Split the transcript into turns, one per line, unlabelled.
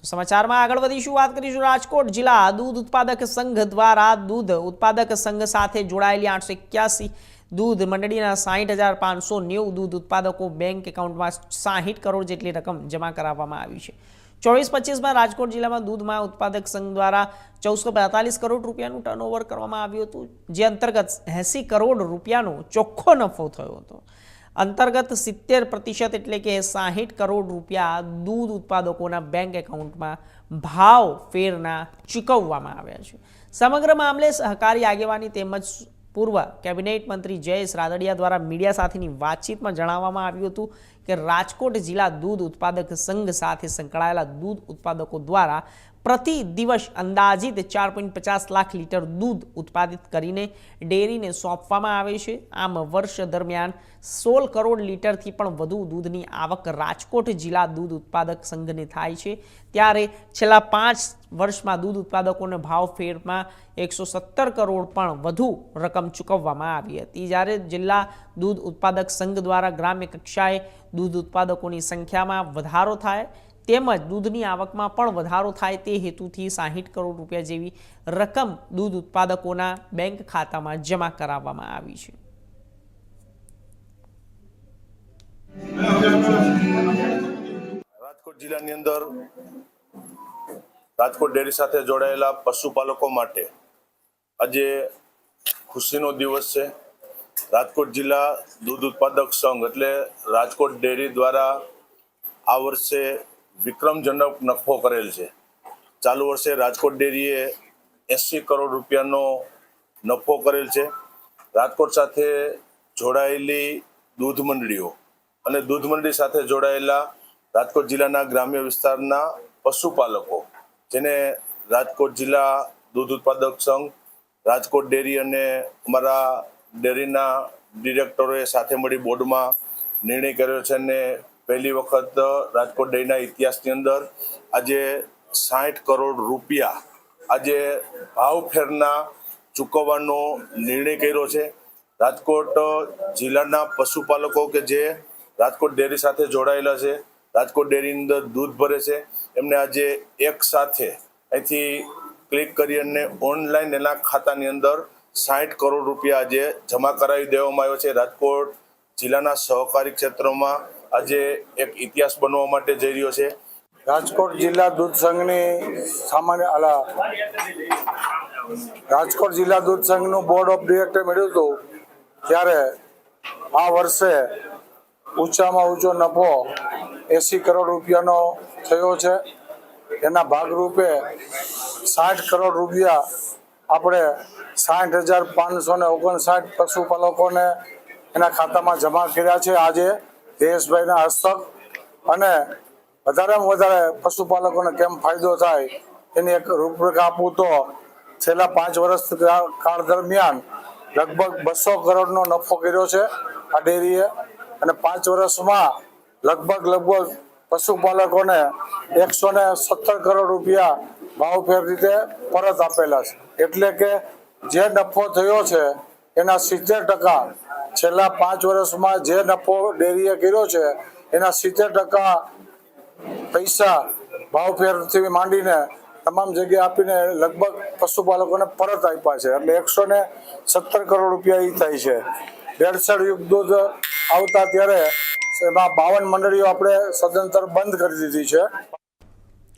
તો સમાચારમાં આગળ વધીશું. વાત કરીશું રાજકોટ જિલ્લા દૂધ ઉત્પાદક સંઘ દ્વારા દૂધ ઉત્પાદક સંઘ સાથે જોડાયેલી આઠસો એક્યાસી દૂધ મંડળીના સાહીઠ હજાર પાંચસો નેવું દૂધ ઉત્પાદકો બેંક એકાઉન્ટમાં સાહીઠ કરોડ જેટલી રકમ જમા કરાવવામાં આવી છે. ચોવીસ પચીસમાં રાજકોટ જિલ્લામાં દૂધમાં ઉત્પાદક સંઘ દ્વારા ચૌદસો બેતાલીસ કરોડ રૂપિયાનું ટર્નઓવર કરવામાં આવ્યું હતું. જે અંતર્ગત એંસી કરોડ રૂપિયાનો ચોખ્ખો નફો થયો હતો. અંતર્ગત સિત્તેર પ્રતિશત એટલે કે સાહીઠ કરોડ રૂપિયા દૂધ ઉત્પાદકોના બેંક એકાઉન્ટમાં ભાવ ફેરના ચૂકવવામાં આવ્યા છે. સમગ્ર મામલે સહકારી આગેવાની તેમજ પૂર્વ કેબિનેટ મંત્રી જયેશ રાદડિયા દ્વારા મીડિયા સાથેની વાતચીતમાં જણાવવામાં આવ્યું હતું કે રાજકોટ જિલ્લા દૂધ ઉત્પાદક સંઘ સાથે સંકળાયેલા દૂધ ઉત્પાદકો દ્વારા પ્રતિ દિવસ અંદાજિત ચાર પોઈન્ટ પચાસ લાખ લીટર દૂધ ઉત્પાદિત કરીને ડેરીને સોંપવામાં આવે છે. આમ વર્ષ દરમિયાન સોળ કરોડ લીટરથી પણ વધુ દૂધની આવક રાજકોટ જિલ્લા દૂધ ઉત્પાદક સંઘને થાય છે. ત્યારે છેલ્લા પાંચ વર્ષમાં દૂધ ઉત્પાદકોને ભાવ ફેરમાં એકસો સત્તર કરોડ પણ વધુ રકમ ચૂકવવામાં આવી હતી. જ્યારે જિલ્લા દૂધ ઉત્પાદક સંઘ દ્વારા ગ્રામ્ય કક્ષાએ દૂધ ઉત્પાદકોની સંખ્યામાં વધારો થાય તેમજ દૂધની આવકમાં પણ વધારો થાય તે હેતુથી સાહીઠ કરોડ રૂપિયા જેવી રકમ દૂધ ઉત્પાદકોના બેંક ખાતામાં જમા કરાવવામાં આવી છે.
રાજકોટ જિલ્લાની અંદર રાજકોટ ડેરી સાથે જોડાયેલા પશુપાલકો માટે આજે ખુશીનો દિવસ છે. રાજકોટ જિલ્લા દૂધ ઉત્પાદક સંઘ એટલે રાજકોટ ડેરી દ્વારા આ વર્ષે વિક્રમજનક નફો કરેલ છે. ચાલુ વર્ષે રાજકોટ ડેરીએ એંસી કરોડ રૂપિયાનો નફો કરેલ છે. રાજકોટ સાથે જોડાયેલી દૂધ મંડળીઓ અને દૂધ મંડળી સાથે જોડાયેલા રાજકોટ જિલ્લાના ગ્રામ્ય વિસ્તારના પશુપાલકો, જેને રાજકોટ જિલ્લા દૂધ ઉત્પાદક સંઘ, રાજકોટ ડેરી અને અમારા ડેરીના ડિરેક્ટરોએ સાથે મળી બોર્ડમાં નિર્ણય કર્યો છે અને પહેલી વખત રાજકોટ ડેરીના ઇતિહાસની અંદર આજે સાઠ કરોડ રૂપિયા આજે ભાવ ફેરના ચૂકવવાનો નિર્ણય કર્યો છે. રાજકોટ જિલ્લાના પશુપાલકો કે જે રાજકોટ ડેરી સાથે જોડાયેલા છે, રાજકોટ ડેરીની અંદર દૂધ ભરે છે, એમને આજે એક સાથે અહીંથી ક્લિક કરી અને ઓનલાઈન એના ખાતાની અંદર સાઠ કરોડ રૂપિયા આજે જમા કરાવી દેવામાં આવ્યો છે. રાજકોટ જિલ્લાના સહકારી ક્ષેત્રમાં આજે એક ઇતિહાસ બનવા માટે જઈ રહ્યો છે.
રાજકોટ જિલ્લા દૂધ સંઘની સામાન્ય આલા રાજકોટ જિલ્લા દૂધ સંઘનું બોર્ડ ઓફ ડિરેક્ટર મળ્યું હતું ત્યારે આ વર્ષે ઊંચામાં ઊંચો નફો એસી કરોડ રૂપિયાનો થયો છે. એના ભાગરૂપે સાઠ કરોડ રૂપિયા આપણે સાઠ હજાર પાંચસો ને ઓગણસાઠ પશુપાલકોને એના ખાતામાં જમા કર્યા છે. આજે જયેશભાઈના હસ્તક અને વધારેમાં વધારે પશુપાલકોને કેમ ફાયદો થાય એની એક રૂપરેખા આપું તો છેલ્લા પાંચ વર્ષ કાળ દરમિયાન લગભગ બસો કરોડનો નફો કર્યો છે આ ડેરીએ. અને પાંચ વર્ષમાં લગભગ લગભગ પશુપાલકોને એકસો ને સત્તર કરોડ રૂપિયા ભાવફેર રીતે પરત આપેલા છે. એટલે કે જે નફો થયો છે એના સિત્તેર ટકા છેલ્લા પાંચ વર્ષમાં જે નફો ડેરીએ કર્યો છે, એના સિત્તેર ટકા પૈસા ભાવફેરથી માંડીને તમામ જગ્યાએ આપીને લગભગ પશુપાલકોને પરત આપ્યા છે. એટલે એકસો ને સત્તર કરોડ રૂપિયા એ થાય છે. દેડસઠ યુગ દૂધ આવતા ત્યારે એમાં બાવન મંડળીઓ આપણે સદંતર બંધ કરી દીધી છે.